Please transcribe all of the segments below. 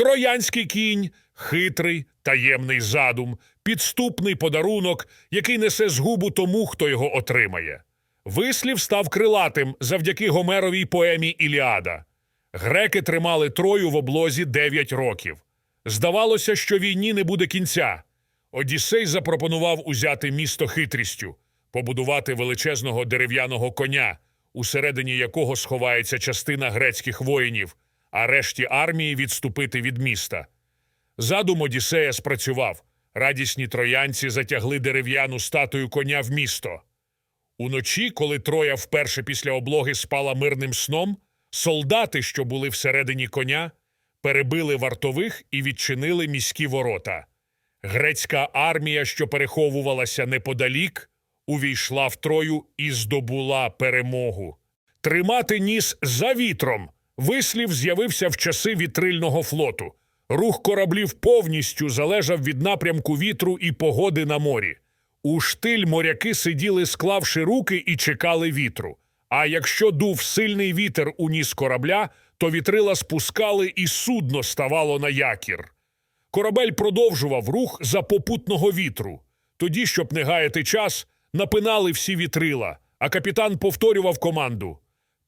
Троянський кінь хитрий, таємний задум, підступний подарунок, який несе згубу тому, хто його отримає. Вислів став крилатим завдяки Гомеровій поемі Іліада. Греки тримали Трою в облозі 9 років. Здавалося, що війні не буде кінця. Одіссей запропонував узяти місто хитрістю, побудувати величезного дерев'яного коня, усередині якого сховається частина грецьких воїнів, а решті армії відступити від міста. Задум Одіссея спрацював. Радісні троянці затягли дерев'яну статую коня в місто. Уночі, коли Троя вперше після облоги спала мирним сном, солдати, що були всередині коня, перебили вартових і відчинили міські ворота. Грецька армія, що переховувалася неподалік, увійшла в Трою і здобула перемогу. Тримати ніс за вітром. Вислів з'явився в часи вітрильного флоту. Рух кораблів повністю залежав від напрямку вітру і погоди на морі. У штиль моряки сиділи, склавши руки, і чекали вітру. А якщо дув сильний вітер у ніс корабля, то вітрила спускали і судно ставало на якір. Корабель продовжував рух за попутного вітру. Тоді, щоб не гаяти час, напинали всі вітрила, а капітан повторював команду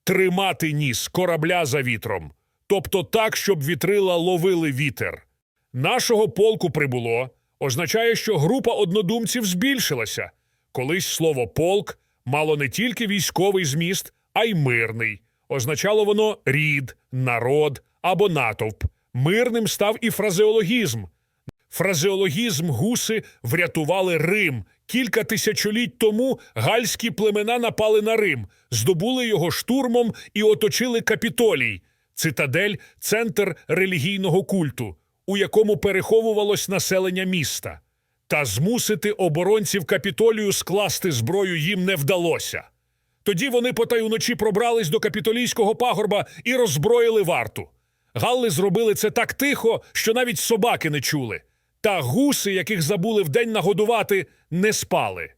тримати ніс корабля за вітром, тобто так, щоб вітрила ловили вітер. Нашого полку прибуло означає, що група однодумців збільшилася. Колись слово полк мало не тільки військовий зміст, а й мирний. Означало воно рід, народ або натовп. Мирним став і фразеологізм. Фразеологізм гуси врятували Рим. Кілька тисячоліть тому гальські племена напали на Рим, здобули його штурмом і оточили капітолій, цитадель центр релігійного культу, у якому переховувалось населення міста. Та змусити оборонців капітолію скласти зброю їм не вдалося. Тоді вони потайуночі пробрались до капітолійського пагорба і роззброїли варту. Галли зробили це так тихо, що навіть собаки не чули. Та гуси, яких забули вдень нагодувати, не спали.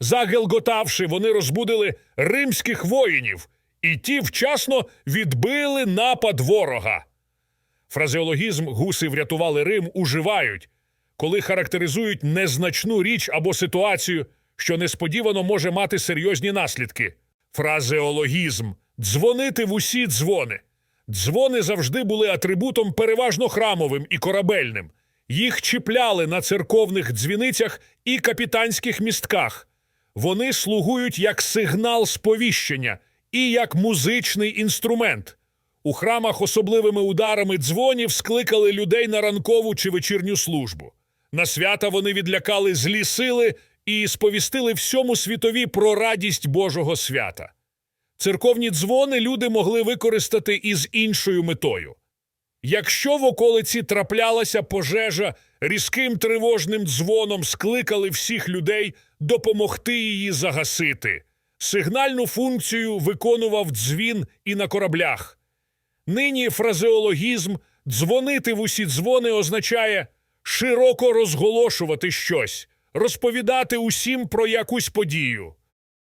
Загелготавши, вони розбудили римських воїнів, і ті вчасно відбили напад ворога. Фразеологізм гуси врятували Рим уживають, коли характеризують незначну річ або ситуацію, що несподівано може мати серйозні наслідки. Фразеологізм дзвонити в усі дзвони. Дзвони завжди були атрибутом переважно храмовим і корабельним. Їх чіпляли на церковних дзвіницях і капітанських містках. Вони слугують як сигнал сповіщення і як музичний інструмент. У храмах особливими ударами дзвонів скликали людей на ранкову чи вечірню службу. На свята вони відлякали злі сили і сповістили всьому світові про радість Божого свята. Церковні дзвони люди могли використати із іншою метою. Якщо в околиці траплялася пожежа, різким тривожним дзвоном скликали всіх людей допомогти її загасити. Сигнальну функцію виконував дзвін і на кораблях. Нині фразеологізм дзвонити в усі дзвони означає широко розголошувати щось, розповідати усім про якусь подію.